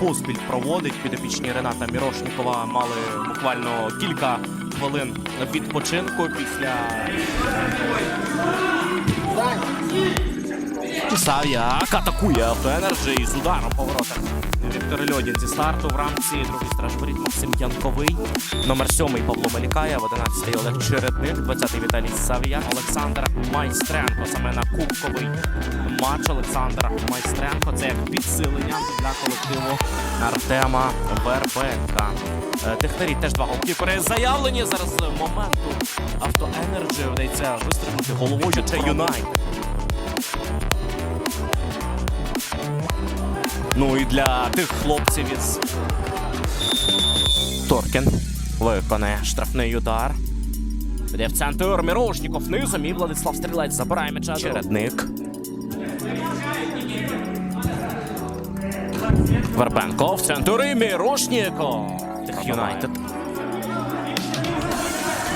поспіль проводить. Підопічні Рената Мірошнікова мали буквально кілька хвилин відпочинку після Сав'як атакує автоенерджі з ударом по. Віктор Льодін зі старту в рамці. Другий стражворіт Максим Янковий. Номер сьомий Павло Мелікаєв, 11-й Олег Чередник, 20-й Віталій Сав'як, Олександр Майстренко. Саме на кубковий матч Олександра Майстренко. Це як підсилення для колективу Артема Вербенка. Е, Технарі теж два голкіпери заявлені. Зараз моменту автоенерджі вдається вистрибнути головою. Це Юнайт. Ну і для тих хлопців із Торкін виконає штрафний удар. Де в центр Мірошніков низом і Владислав Стрілець забирає м'яча. Чередник. Вербенко в центр і Мірошніков. Тих Юнайтед.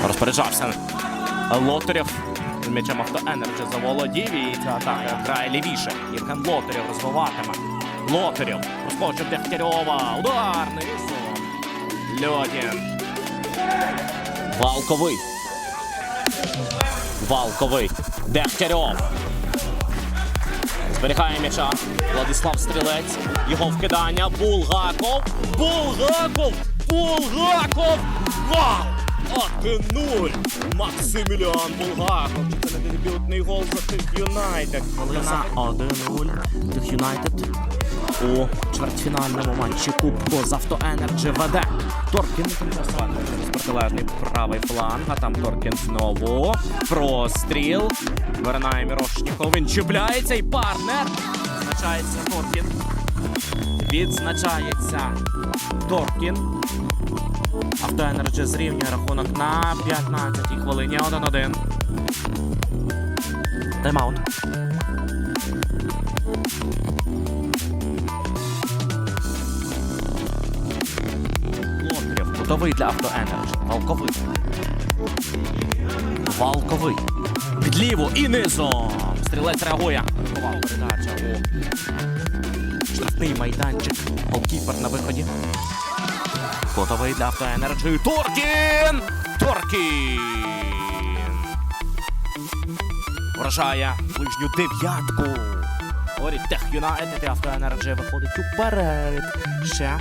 Розпоряджався Лотарєв. М'ячем автоенерджі заволодів і ця атака грає лівіше. Євген Лотарєв розвиватиме. Лотарєв розпочав Дегтярьова. Удар низом. Льодін. Валковий. Валковий. Дегтярьов. Зберігає м'яча. Владислав Стрілець. Його вкидання. Булгаков. Булгаков. Булгаков. Вау! 1-0. Максиміліан Булгаков. Це не дебютний гол за тих Юнайтед. Хвилина 1-0. Тих Юнайтед у чвертьфінальному матчі Кубку з Автоенерджі веде. Торкін через протилежний правий фланг, а там Торкін знову. Простріл. Виринає Мірошніков. Він чіпляється і партнер. Відзначається Торкін. Відзначається Торкін. Автоенерджі зрівнює рахунок на 15-й хвилині 1-1. Тайм-аут. Лотарєв готовий для автоенерджі. Валковий. Валковий. Під ліву і низом. Стрілець реагує. Передача штрафний майданчик. Голкіпер на виході. Готовий для автоенерджі. Торкін! Торкін! Вражає ближню дев'ятку. Говорить Тех Юнайтед і автоенерджі виходить уперед. Ще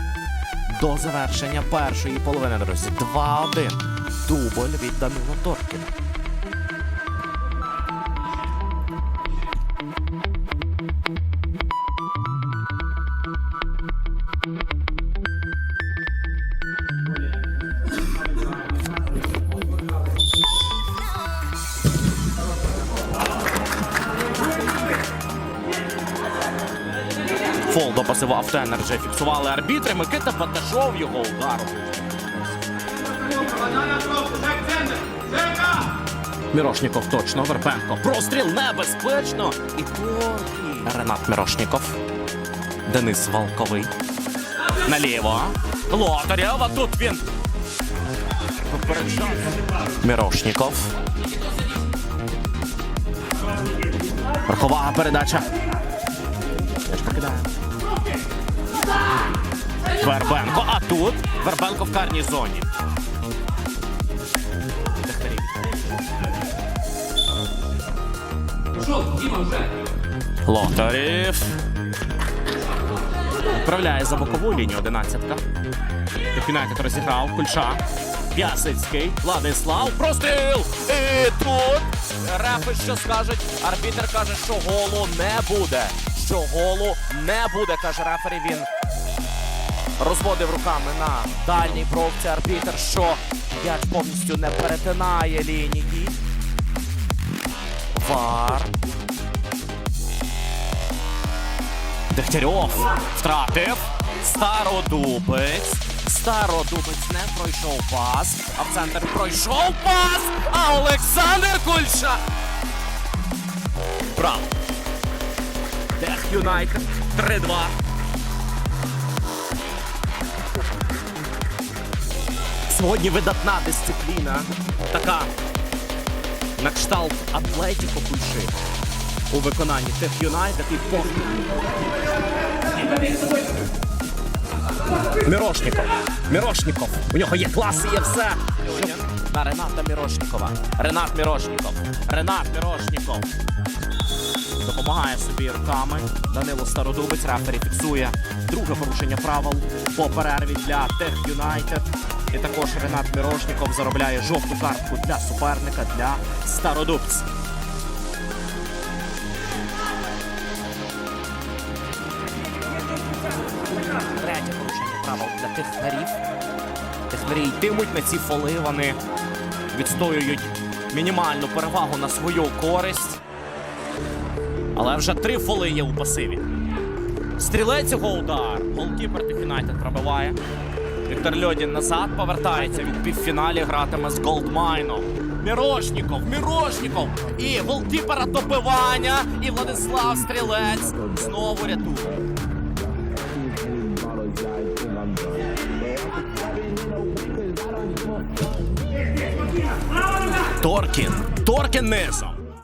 до завершення першої половини, друзі. 2-1. Дубль від Данила Торкіна. Фол до пасиву автоенерджі фіксували арбітри. Микита Баташов його удару. Мірошніков точно, Вербенко. Простріл небезпечно. І Торкін. Ренат Мірошніков. Денис Волковий. Наліво. Лотарєв, тут він. Мірошніков. Верхова передача. Теж покидає. Вербенко, а тут Вербенко в карній зоні. Лотарів. Відправляє за бокову лінію одинадцятка. Юнайтед розіграв. Кульша. П'ясицький. Владислав. Простріл! І тут рефи що скажуть. Арбітер каже, що голу не буде. Що голу не буде, каже рефері. Він розводив руками на дальній бровці арбітер, що м'яч повністю не перетинає лінії. Вар. Дегтярьов втратив. Стародубець. Стародубець не пройшов пас. А в центр пройшов пас. Олександр Кульша. Браво. Тех Юнайтед. 3-2. Сьогодні видатна дисципліна. Така на кшталт Атлетіко Кульши. У виконанні Тех Юнайтед і Порту. Мірошніков. Мірошніков. У нього є клас і є все. На Рената Мірошнікова. Ренат Мірошніков. Ренат Мірошніков. Допомагає собі руками. Данило Стародубець. Рефері фіксує друге порушення правил по перерві для Тех Юнайтед. І також Ренат Мірошніков заробляє жовту картку для суперника для Стародубця. Третє порушення правил для технарів. Технарі йтимуть на ці фоли. Вони відстоюють мінімальну перевагу на свою користь. Але вже три фоли є у пасиві. Стрілець його удар. Голкіпер Юнайтед пробиває. Віктор Льодін назад повертається від півфіналі. Гратиме з Голдмайном. Мірошніков, Мірошніков. І голкіпера добивання. І Владислав Стрілець знову рятує. Торкін. Торкін низом.